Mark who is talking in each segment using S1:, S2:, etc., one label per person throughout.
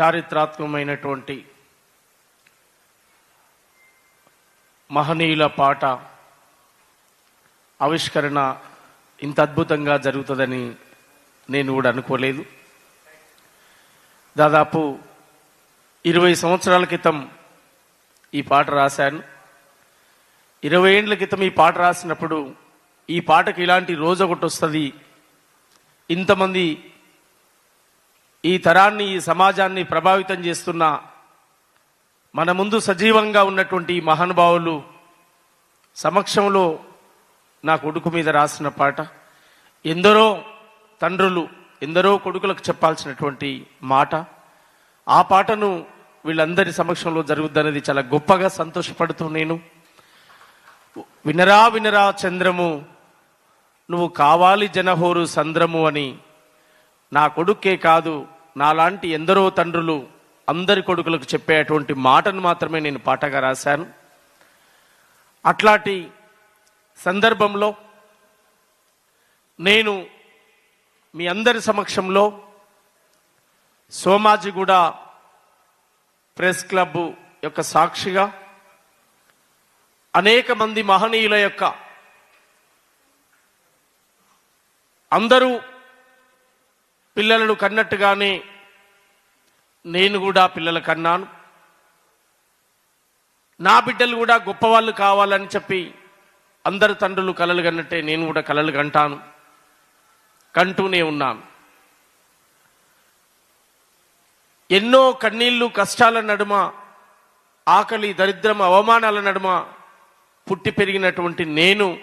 S1: చారిత్రాత్మకమైనటువంటి మహనీయుల పాట ఆవిష్కరణ ఇంత అద్భుతంగా జరుగుతుందని నేను కూడా అనుకోలేదు. దాదాపు ఇరవై సంవత్సరాల క్రితం ఈ పాట రాశాను. ఇరవై ఏండ్ల క్రితం ఈ పాట రాసినప్పుడు ఈ పాటకి ఇలాంటి రోజు ఒకటి వస్తుంది. ఇంతమంది ఈ తరాన్ని ఈ సమాజాన్ని ప్రభావితం చేస్తున్న మన ముందు సజీవంగా ఉన్నటువంటి ఈ మహానుభావులు సమక్షంలో నా కొడుకు మీద రాసిన పాట ఎందరో తండ్రులు ఎందరో కొడుకులకు చెప్పాల్సినటువంటి మాట ఆ పాటను వీళ్ళందరి సమక్షంలో జరుగుద్దనేది చాలా గొప్పగా సంతోషపడుతూ నేను వినరా వినరా చంద్రము నువ్వు కావాలి జనహోరు సంద్రము అని నా కొడుకే కాదు నాలాంటి ఎందరో తండ్రులు అందరి కొడుకులకు చెప్పేటువంటి మాటను మాత్రమే నేను పాటగా రాశాను. అట్లాంటి సందర్భంలో నేను మీ అందరి సమక్షంలో సోమాజిగూడ ప్రెస్ క్లబ్ యొక్క సాక్షిగా అనేక మంది మహనీయుల యొక్క అందరూ పిల్లలను కన్నట్టుగానే నేను కూడా పిల్లలు కన్నాను. నా బిడ్డలు కూడా గొప్పవాళ్ళు కావాలని చెప్పి అందరు తండ్రులు కలలు కన్నట్టే నేను కూడా కలలు కంటాను కంటూనే ఉన్నాను. ఎన్నో కన్నీళ్ళు కష్టాల నడుమ ఆకలి దరిద్రం అవమానాల నడుమ పుట్టి పెరిగినటువంటి నేను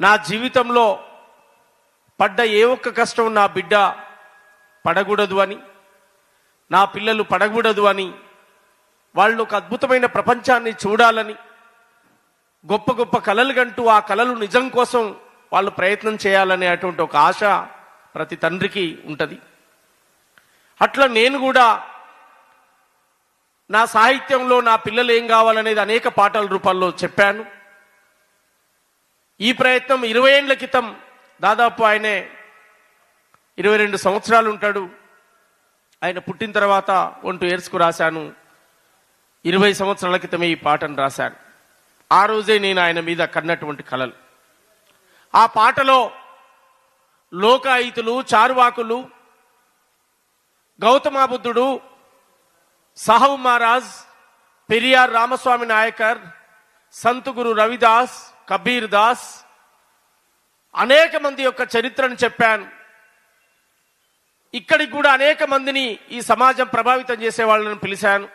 S1: నా జీవితంలో పడ్డ ఏ ఒక్క కష్టం నా బిడ్డ పడకూడదు అని నా పిల్లలు పడకూడదు అని వాళ్ళు ఒక అద్భుతమైన ప్రపంచాన్ని చూడాలని గొప్ప గొప్ప కలలు కంటూ ఆ కలలు నిజం కోసం వాళ్ళు ప్రయత్నం చేయాలనే అటువంటి ఒక ఆశ ప్రతి తండ్రికి ఉంటుంది. అట్లా నేను కూడా నా సాహిత్యంలో నా పిల్లలు ఏం కావాలనేది అనేక పాటల రూపాల్లో చెప్పాను. ఈ ప్రయత్నం ఇరవై ఏండ్ల క్రితం దాదాపు ఆయనే ఇరవై రెండు సంవత్సరాలు ఉంటాడు. ఆయన పుట్టిన తర్వాత వన్ టూ ఇయర్స్కు రాశాను. ఇరవై సంవత్సరాల క్రితమే ఈ పాటను రాశాను. ఆ రోజే నేను ఆయన మీద కన్నటువంటి కలలు. ఆ పాటలో లోకాయితులు చారువాకులు గౌతమాబుద్ధుడు సాహు మహారాజ్ పెరియార్ రామస్వామి నాయకర్ సంత్ గురు రవిదాస్ కబీర్ దాస్ అనేక మంది యొక్క చరిత్రను చెప్పాను. ఇక్కడికి కూడా అనేక మందిని ఈ సమాజం ప్రభావితం చేసే వాళ్ళని పిలిచాను.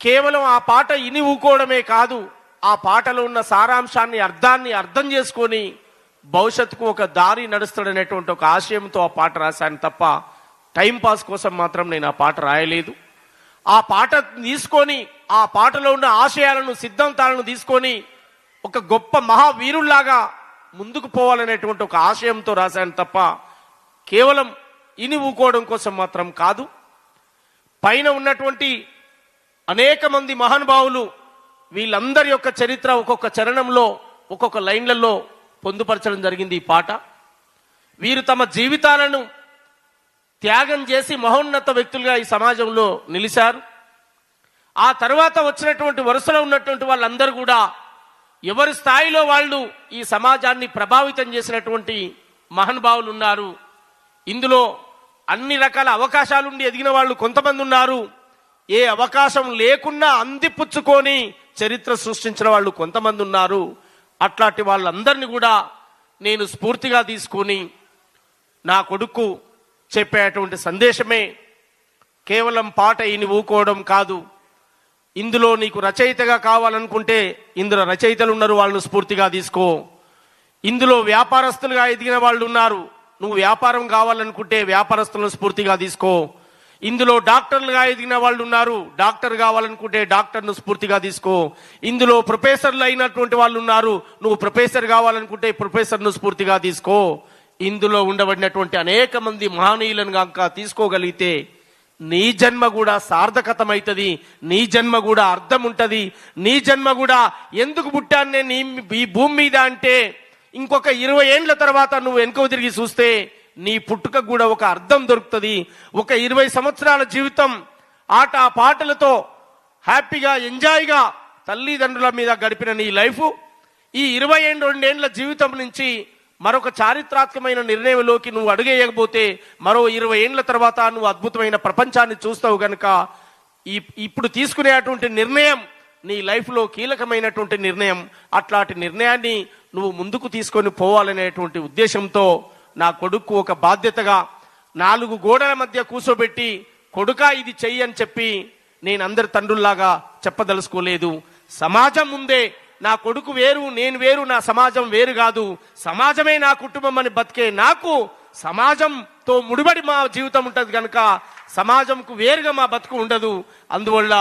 S1: కేవలం ఆ పాట ఇని ఊకోవడమే కాదు ఆ పాటలో ఉన్న సారాంశాన్ని అర్థాన్ని అర్థం చేసుకొని భవిష్యత్తుకు ఒక దారి నడుస్తాడనేటువంటి ఒక ఆశయంతో ఆ పాట రాశాను తప్ప టైంపాస్ కోసం మాత్రం నేను ఆ పాట రాయలేదు. ఆ పాట తీసుకొని ఆ పాటలో ఉన్న ఆశయాలను సిద్ధాంతాలను తీసుకొని ఒక గొప్ప మహావీరుల్లాగా ముందుకు పోవాలనేటువంటి ఒక ఆశయంతో రాశాను తప్ప కేవలం ఇని ఊకోవడం కోసం మాత్రం కాదు. పైన ఉన్నటువంటి అనేక మంది మహానుభావులు వీళ్ళందరి యొక్క చరిత్ర ఒక్కొక్క చరణంలో ఒక్కొక్క లైన్లలో పొందుపరచడం జరిగింది ఈ పాట. వీరు తమ జీవితాలను త్యాగం చేసి మహోన్నత వ్యక్తులుగా ఈ సమాజంలో నిలిచారు ఆ తర్వాత వచ్చినటువంటి వరుసలో ఉన్నటువంటి వాళ్ళందరూ కూడా ఎవరి స్థాయిలో వాళ్ళు ఈ సమాజాన్ని ప్రభావితం చేసినటువంటి మహానుభావులు ఉన్నారు ఇందులో అన్ని రకాల అవకాశాలుండి ఎదిగిన వాళ్ళు కొంతమంది ఉన్నారు. ఏ అవకాశం లేకున్నా అందిపుచ్చుకొని చరిత్ర సృష్టించిన వాళ్ళు కొంతమంది ఉన్నారు. అట్లాంటి వాళ్ళందరినీ కూడా నేను స్ఫూర్తిగా తీసుకొని నా కొడుకు చెప్పేటువంటి సందేశమే. కేవలం పాట ఇని ఊకోవడం కాదు. ఇందులో నీకు రచయితగా కావాలనుకుంటే ఇందులో రచయితలు ఉన్నారు వాళ్ళను స్ఫూర్తిగా తీసుకో. ఇందులో వ్యాపారస్తులుగా ఎదిగిన వాళ్ళు ఉన్నారు నువ్వు వ్యాపారం కావాలనుకుంటే వ్యాపారస్తులను స్ఫూర్తిగా తీసుకో. ఇందులో డాక్టర్లుగా ఎదిగిన వాళ్ళు ఉన్నారు డాక్టర్ కావాలనుకుంటే డాక్టర్ను స్ఫూర్తిగా తీసుకో. ఇందులో ప్రొఫెసర్లు అయినటువంటి వాళ్ళు ఉన్నారు నువ్వు ప్రొఫెసర్ కావాలనుకుంటే ప్రొఫెసర్ను స్ఫూర్తిగా తీసుకో. ఇందులో ఉండబడినటువంటి అనేక మంది మహనీయులను కనుక తీసుకోగలిగితే నీ జన్మ కూడా సార్థకతమవుతుంది నీ జన్మ కూడా అర్థం ఉంటుంది నీ జన్మ కూడా ఎందుకు పుట్టాను నేను ఈ- భూమి మీద అంటే ఇంకొక ఇరవై ఏండ్ల తర్వాత నువ్వు వెనుక తిరిగి చూస్తే నీ పుట్టుక కూడా ఒక అర్థం దొరుకుతుంది. ఒక ఇరవై సంవత్సరాల జీవితం ఆట పాటలతో హ్యాపీగా ఎంజాయ్గా తల్లిదండ్రుల మీద గడిపిన నీ లైఫ్. ఈ ఇరవై రెండేండ్ల జీవితం నుంచి మరొక చారిత్రాత్మకమైన నిర్ణయంలోకి నువ్వు అడుగేయకపోతే మరో ఇరవై ఏండ్ల తర్వాత నువ్వు అద్భుతమైన ప్రపంచాన్ని చూస్తావు కనుక ఈ ఇప్పుడు తీసుకునేటువంటి నిర్ణయం నీ లైఫ్లో కీలకమైనటువంటి నిర్ణయం. అట్లాంటి నిర్ణయాన్ని నువ్వు ముందుకు తీసుకొని పోవాలనేటువంటి ఉద్దేశంతో నా కొడుకు ఒక బాధ్యతగా నాలుగు గోడల మధ్య కూర్చోబెట్టి కొడుకా ఇది చెయ్యి అని చెప్పి నేను అందరి తండ్రుల్లాగా చెప్పదలుచుకోలేదు. సమాజం ముందే నా కొడుకు వేరు నేను వేరు నా సమాజం వేరు కాదు. సమాజమే నా కుటుంబం అని బతికే నాకు సమాజంతో ముడిపడి మా జీవితం ఉంటుంది కనుక సమాజంకు వేరుగా మా బతుకు ఉండదు. అందువల్ల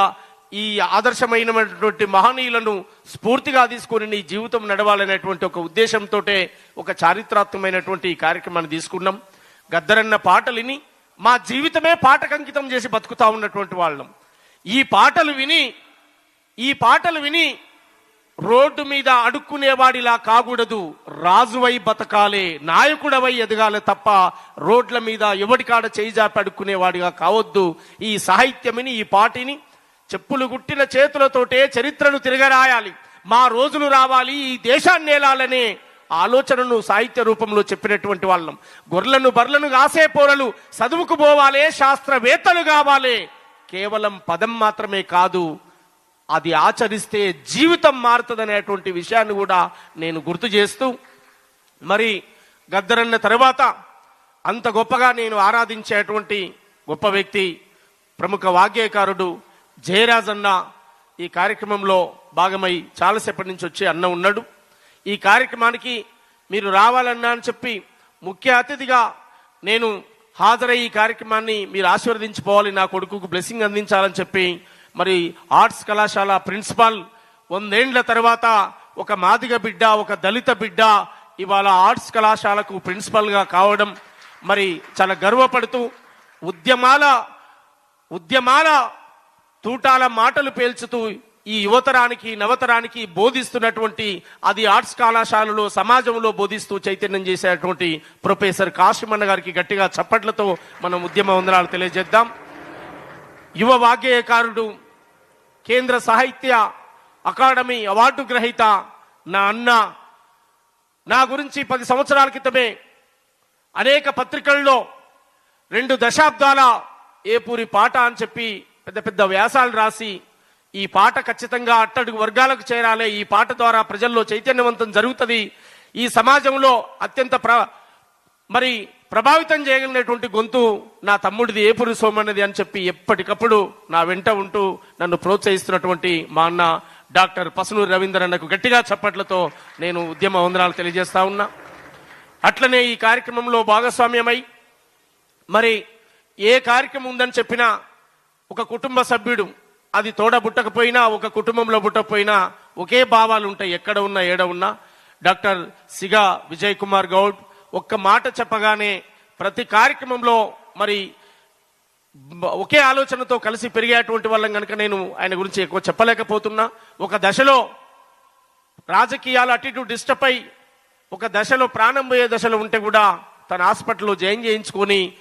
S1: ఈ ఆదర్శమైనటువంటి మహనీయులను స్ఫూర్తిగా తీసుకొని నీ జీవితం నడవాలనేటువంటి ఒక ఉద్దేశంతో ఒక చారిత్రాత్మకమైనటువంటి ఈ కార్యక్రమాన్ని తీసుకున్నాం. గద్దరన్న పాటలిని మా జీవితమే పాటకంకితం చేసి బతుకుతా ఉన్నటువంటి వాళ్ళం. ఈ పాటలు విని ఈ పాటలు విని రోడ్డు మీద అడుక్కునేవాడిలా కాకూడదు. రాజువై బతకాలే నాయకుడవై ఎదగాలి తప్ప రోడ్ల మీద ఎవడికాడ చేయిజాపి అడుక్కునేవాడిగా కావద్దు. ఈ సాహిత్యమిని ఈ పాటిని చెప్పులు గుట్టిన చేతులతోటే చరిత్రను తిరగరాయాలి. మా రోజులు రావాలి ఈ దేశాన్ని నేలాలనే ఆలోచనను సాహిత్య రూపంలో చెప్పినటువంటి వాళ్ళం. గొర్రెలను బర్లను కాసే పోరలు చదువుకు పోవాలే శాస్త్రవేత్తలు కావాలే. కేవలం పదం మాత్రమే కాదు అది ఆచరిస్తే జీవితం మారుతుందనేటువంటి విషయాన్ని కూడా నేను గుర్తు చేస్తూ మరి గద్దరన్న తర్వాత అంత గొప్పగా నేను ఆరాధించేటువంటి గొప్ప వ్యక్తి ప్రముఖ వాగ్గేయకారుడు జయరాజ్ అన్న ఈ కార్యక్రమంలో భాగమై చాలాసేపటి నుంచి వచ్చి అన్న ఉన్నాడు. ఈ కార్యక్రమానికి మీరు రావాలన్నా అని చెప్పి ముఖ్య అతిథిగా నేను హాజరై ఈ కార్యక్రమాన్ని మీరు ఆశీర్వదించుకోవాలి నా కొడుకుకు బ్లెస్సింగ్ అందించాలని చెప్పి మరి ఆర్ట్స్ కళాశాల ప్రిన్సిపాల్ వందేండ్ల తర్వాత ఒక మాదిగ బిడ్డ ఒక దళిత బిడ్డ ఇవాళ ఆర్ట్స్ కళాశాలకు ప్రిన్సిపల్గా కావడం మరి చాలా గర్వపడుతూ ఉద్యమాల ఉద్యమాల తూటాల మాటలు పేల్చుతూ ఈ యువతరానికి నవతరానికి బోధిస్తున్నటువంటి అది ఆర్ట్స్ కళాశాలలో సమాజంలో బోధిస్తూ చైతన్యం చేసేటువంటి ప్రొఫెసర్ కాశీమన్న గారికి గట్టిగా చప్పట్లతో మనం ఉద్యమ వందనాలు తెలియజేద్దాం. యువ వాగ్గేయకారుడు కేంద్ర సాహిత్య అకాడమీ అవార్డు గ్రహీత నా అన్న. నా గురించి పది సంవత్సరాల క్రితమే అనేక పత్రికల్లో రెండు దశాబ్దాల ఏపూరి పాట అని చెప్పి పెద్ద పెద్ద వ్యాసాలు రాసి ఈ పాట ఖచ్చితంగా అట్టడుగు వర్గాలకు చేరాలి. ఈ పాట ద్వారా ప్రజల్లో చైతన్యవంతం జరుగుతుంది. ఈ సమాజంలో అత్యంత ప్ర మరి ప్రభావితం చేయగలిగినటువంటి గొంతు నా తమ్ముడిది ఏపురి సోమన్నది అని చెప్పి ఎప్పటికప్పుడు నా వెంట ఉంటూ నన్ను ప్రోత్సహిస్తున్నటువంటి మా అన్న డాక్టర్ పసునూరు రవీందర్ అన్నకు గట్టిగా చప్పట్లతో నేను ఉద్యమ వందనాలు తెలియజేస్తా ఉన్నా. అట్లనే ఈ కార్యక్రమంలో భాగస్వామ్యమై మరి ఏ కార్యక్రమం ఉందని చెప్పినా ఒక కుటుంబ సభ్యుడు అది తోడ బుట్టకపోయినా ఒక కుటుంబంలో బుట్టకపోయినా ఒకే భావాలు ఉంటాయి ఎక్కడ ఉన్నా ఏడ ఉన్నా. డాక్టర్ సిగా విజయ్ కుమార్ గౌడ్ ఒక్క మాట చెప్పగానే ప్రతి కార్యక్రమంలో మరి ఒకే ఆలోచనతో కలిసి పెరిగేటువంటి వాళ్ళం కనుక నేను ఆయన గురించి ఎక్కువ చెప్పలేకపోతున్నా. ఒక దశలో రాజకీయాలు అటు ఇటు డిస్టర్బ్ అయి ఒక దశలో ప్రాణం పోయే దశలో ఉంటే కూడా తన హాస్పిటల్లో జాయిన్ చేయించుకొని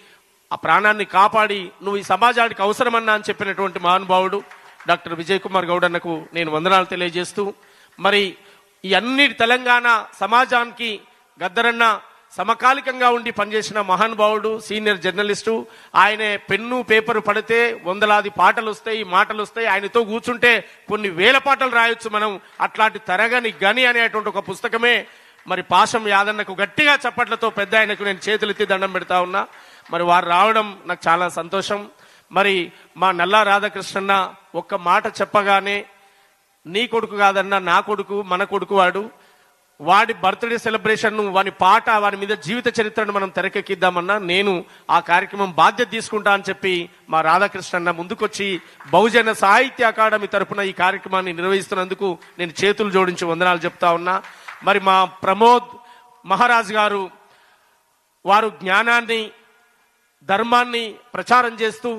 S1: ఆ ప్రాణాన్ని కాపాడి నువ్వు ఈ సమాజానికి అవసరమన్నా అని చెప్పినటువంటి మహానుభావుడు డాక్టర్ విజయ్ కుమార్ గౌడ్ అన్నకు నేను వందనాలు తెలియజేస్తూ మరి ఈ అన్నిటి తెలంగాణ సమాజానికి గద్దరన్న సమకాలికంగా ఉండి పనిచేసిన మహానుభావుడు సీనియర్ జర్నలిస్టు ఆయన పెన్ను పేపరు పడితే వందలాది పాటలు వస్తాయి మాటలు వస్తాయి ఆయనతో కూర్చుంటే కొన్ని వేల పాటలు రాయొచ్చు మనం. అట్లాంటి తరగని గని అనేటువంటి ఒక పుస్తకమే. మరి పాశం యాదన్నకు గట్టిగా చప్పట్లతో పెద్ద ఆయనకు నేను చేతులెత్తి దండం పెడతా ఉన్నా. మరి వారు రావడం నాకు చాలా సంతోషం. మరి మా నల్లా రాధాకృష్ణన్న ఒక్క మాట చెప్పగానే నీ కొడుకు కాదన్న నా కొడుకు మన కొడుకు వాడు వాడి బర్త్డే సెలబ్రేషన్ను వాని పాట వాని మీద జీవిత చరిత్రను మనం తెరకెక్కిద్దామన్నా నేను ఆ కార్యక్రమం బాధ్యత తీసుకుంటా అని చెప్పి మా రాధాకృష్ణన్న ముందుకొచ్చి బహుజన సాహిత్య అకాడమీ తరపున ఈ కార్యక్రమాన్ని నిర్వహిస్తున్నందుకు నేను చేతులు జోడించి వందనాలు చెప్తా ఉన్నా. మరి మా ప్రమోద్ మహారాజ్ గారు వారు జ్ఞానాన్ని ధర్మాన్ని ప్రచారం చేస్తూ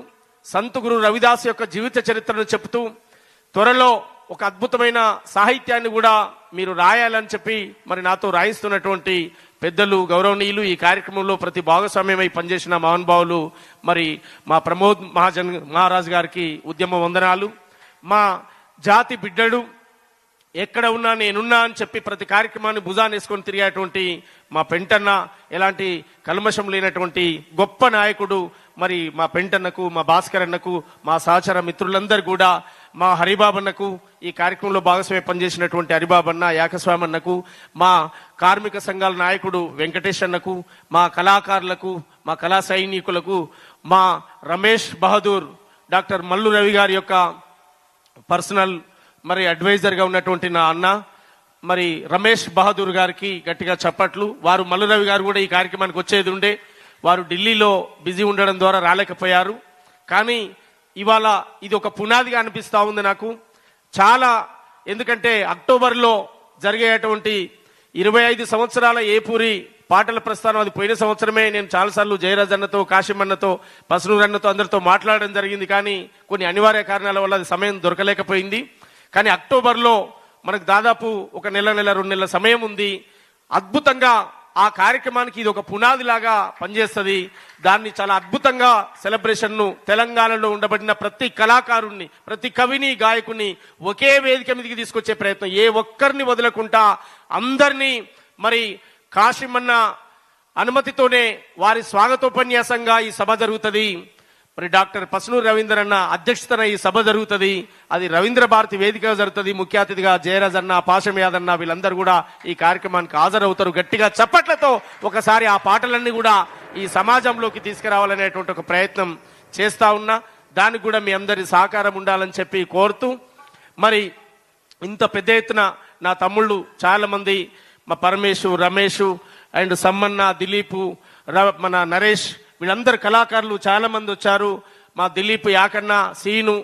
S1: సంత గురు రవిదాస్ యొక్క జీవిత చరిత్రను చెప్తూ త్వరలో ఒక అద్భుతమైన సాహిత్యాన్ని కూడా మీరు రాయాలని చెప్పి మరి నాతో రాయిస్తున్నటువంటి పెద్దలు గౌరవనీయులు ఈ కార్యక్రమంలో ప్రతి భాగస్వామ్యమై పనిచేసిన మహానుభావులు మరి మా ప్రమోద్ మహాజన్ మహారాజ్ గారికి ఉద్యమ వందనాలు. మా జాతి బిడ్డడు ఎక్కడ ఉన్నా నేనున్నా అని చెప్పి ప్రతి కార్యక్రమాన్ని భుజాన్ని వేసుకొని తిరిగేటువంటి మా పెంటన్న ఎలాంటి కల్మషం లేనటువంటి గొప్ప నాయకుడు మరి మా పెంటన్నకు మా భాస్కర్ అన్నకు మా సహచర మిత్రులందరూ కూడా మా హరిబాబన్నకు ఈ కార్యక్రమంలో భాగస్వామ్య పనిచేసినటువంటి హరిబాబన్న యాకస్వామన్నకు మా కార్మిక సంఘాల నాయకుడు వెంకటేష్ అన్నకు మా కళాకారులకు మా కళా సైనికులకు మా రమేష్ బహదూర్ డాక్టర్ మల్లు రవి గారి యొక్క పర్సనల్ మరి అడ్వైజర్గా ఉన్నటువంటి నా అన్న మరి రమేష్ బహదూర్ గారికి గట్టిగా చప్పట్లు. వారు మల్లు రవి గారు కూడా ఈ కార్యక్రమానికి వచ్చేది ఉండే. వారు ఢిల్లీలో బిజీ ఉండడం ద్వారా రాలేకపోయారు. కానీ ఇవాళ ఇది ఒక పునాదిగా అనిపిస్తూ ఉంది నాకు. చాలా ఎందుకంటే అక్టోబర్లో జరిగేటువంటి ఇరవై ఐదు సంవత్సరాల ఏపూరి పాటల ప్రస్థానం అది పోయిన సంవత్సరమే. నేను చాలాసార్లు జయరాజ్ అన్నతో కాశీమన్నతో పసునూరు అన్నతో అందరితో మాట్లాడడం జరిగింది. కానీ కొన్ని అనివార్య కారణాల వల్ల అది సమయం దొరకలేకపోయింది. కానీ అక్టోబర్లో మనకు దాదాపు ఒక నెల నెల రెండు నెలల సమయం ఉంది. అద్భుతంగా ఆ కార్యక్రమానికి ఇది ఒక పునాదిలాగా పనిచేస్తుంది. దాన్ని చాలా అద్భుతంగా సెలబ్రేషన్ను తెలంగాణలో ఉండబడిన ప్రతి కళాకారుణ్ణి ప్రతి కవిని గాయకుని ఒకే వేదిక మీదకి తీసుకొచ్చే ప్రయత్నం. ఏ ఒక్కరిని వదలకుండా అందరినీ మరి కాశీమన్న అనుమతితోనే వారి స్వాగతోపన్యాసంగా ఈ సభ జరుగుతుంది. మరి డాక్టర్ పసునూరు రవీంద్ర అన్న అధ్యక్షతన ఈ సభ జరుగుతుంది. అది రవీంద్ర భారతి వేదికగా జరుగుతుంది. ముఖ్య అతిథిగా జయరాజ్ అన్న పాశం యాదన్న వీళ్ళందరూ కూడా ఈ కార్యక్రమానికి హాజరవుతారు. గట్టిగా చప్పట్లతో ఒకసారి ఆ పాటలన్నీ కూడా ఈ సమాజంలోకి తీసుకురావాలనేటువంటి ఒక ప్రయత్నం చేస్తా ఉన్నా. దానికి కూడా మీ అందరి సహకారం ఉండాలని చెప్పి కోరుతూ మరి ఇంత పెద్ద ఎత్తున నా తమ్ముళ్ళు చాలామంది మా పరమేశు రమేష్ అండ్ సమ్మన్న దిలీపు ర- మన నరేష్ వీళ్ళందరు కళాకారులు చాలామంది వచ్చారు. మా దిలీప్ యాకన్న సీను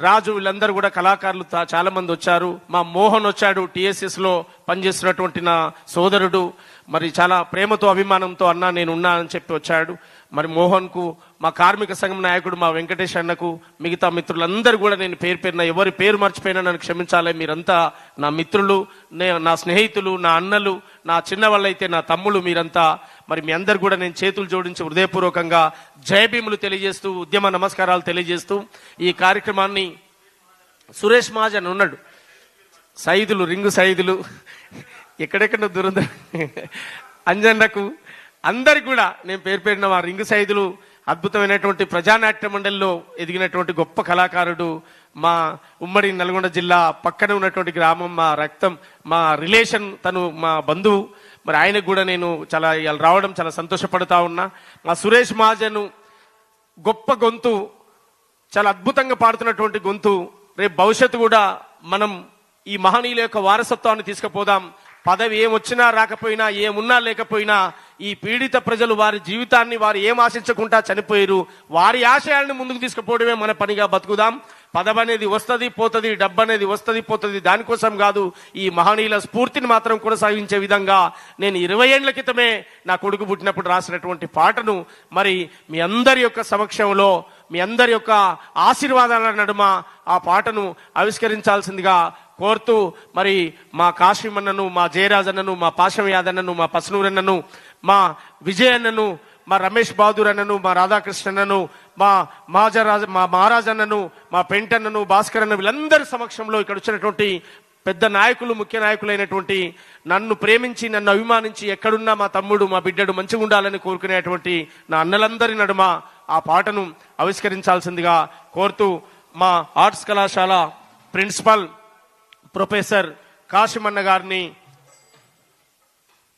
S1: రాజు వీళ్ళందరూ కూడా కళాకారులు చాలామంది వచ్చారు. మా మోహన్ వచ్చాడు టీఎస్ఎస్లో పనిచేస్తున్నటువంటి నా సోదరుడు. మరి చాలా ప్రేమతో అభిమానంతో అన్నా నేను ఉన్నా అని చెప్పి వచ్చాడు. మరి మోహన్కు మా కార్మిక సంఘం నాయకుడు మా వెంకటేష్ అన్నకు మిగతా మిత్రులందరూ కూడా నేను పేరు పేరున ఎవరి పేరు మర్చిపోయినా నన్ను క్షమించాలి. మీరంతా నా మిత్రులు నా స్నేహితులు నా అన్నలు నా చిన్న వాళ్ళైతే నా తమ్ముళ్ళు మీరంతా మరి మీ అందరు కూడా నేను చేతులు జోడించి హృదయపూర్వకంగా జయభీములు తెలియజేస్తూ ఉద్యమ నమస్కారాలు తెలియజేస్తూ ఈ కార్యక్రమాన్ని సురేష్ మహాజన్ ఉన్నాడు. సైదులు రింగు సైదులు ఎక్కడెక్కడ దురంద అంజన్నకు అందరికి కూడా నేను పేరు పేరిన మా రింగు సైదులు అద్భుతమైనటువంటి ప్రజానాట్య మండలిలో ఎదిగినటువంటి గొప్ప కళాకారుడు మా ఉమ్మడి నల్గొండ జిల్లా పక్కన ఉన్నటువంటి గ్రామం మా రక్తం మా రిలేషన్ తను మా బంధువు. మరి ఆయనకు కూడా నేను చాలా ఇవాళ రావడం చాలా సంతోషపడతా ఉన్నా. మా సురేష్ మహాజన్ గొప్ప గొంతు చాలా అద్భుతంగా పాడుతున్నటువంటి గొంతు. రేపు భవిష్యత్తు కూడా మనం ఈ మహనీయుల యొక్క వారసత్వాన్ని తీసుకుపోదాం. పదవి ఏమొచ్చినా రాకపోయినా ఏమున్నా లేకపోయినా ఈ పీడిత ప్రజలు వారి జీవితాన్ని వారు ఏం ఆశించకుండా చనిపోయారు వారి ఆశయాలను ముందుకు తీసుకుపోవడమే మన పనిగా బతుకుదాం. పదవి అనేది వస్తుంది పోతుంది డబ్బు అనేది వస్తుంది పోతుంది దానికోసం కాదు ఈ మహనీయుల స్ఫూర్తిని మాత్రం కొనసాగించే విధంగా నేను ఇరవై ఏళ్ళ క్రితమే నా కొడుకు పుట్టినప్పుడు రాసినటువంటి పాటను మరి మీ అందరి యొక్క సమక్షంలో మీ అందరి యొక్క ఆశీర్వాదాల నడుమ ఆ పాటను ఆవిష్కరించాల్సిందిగా కోరుతూ మరి మా కాశీమన్నను మా జయరాజన్నను మా పాశం యాదన్నను మా పసనూరన్నను మా విజయన్నను మా రమేష్ బహదూర్ అన్నను మా రాధాకృష్ణన్నను మా మాజరాజ మా మహారాజన్నను మా పెంటన్నను భాస్కర్ అన్న వీళ్ళందరి సమక్షంలో ఇక్కడ వచ్చినటువంటి పెద్ద నాయకులు ముఖ్య నాయకులైనటువంటి నన్ను ప్రేమించి నన్ను అభిమానించి ఎక్కడున్నా మా తమ్ముడు మా బిడ్డడు మంచిగా ఉండాలని కోరుకునేటువంటి నా అన్నలందరి నడుమ ఆ పాటను ఆవిష్కరించాల్సిందిగా కోరుతూ మా ఆర్ట్స్ కళాశాల ప్రిన్సిపల్ ప్రొఫెసర్ కాశీమన్న గారిని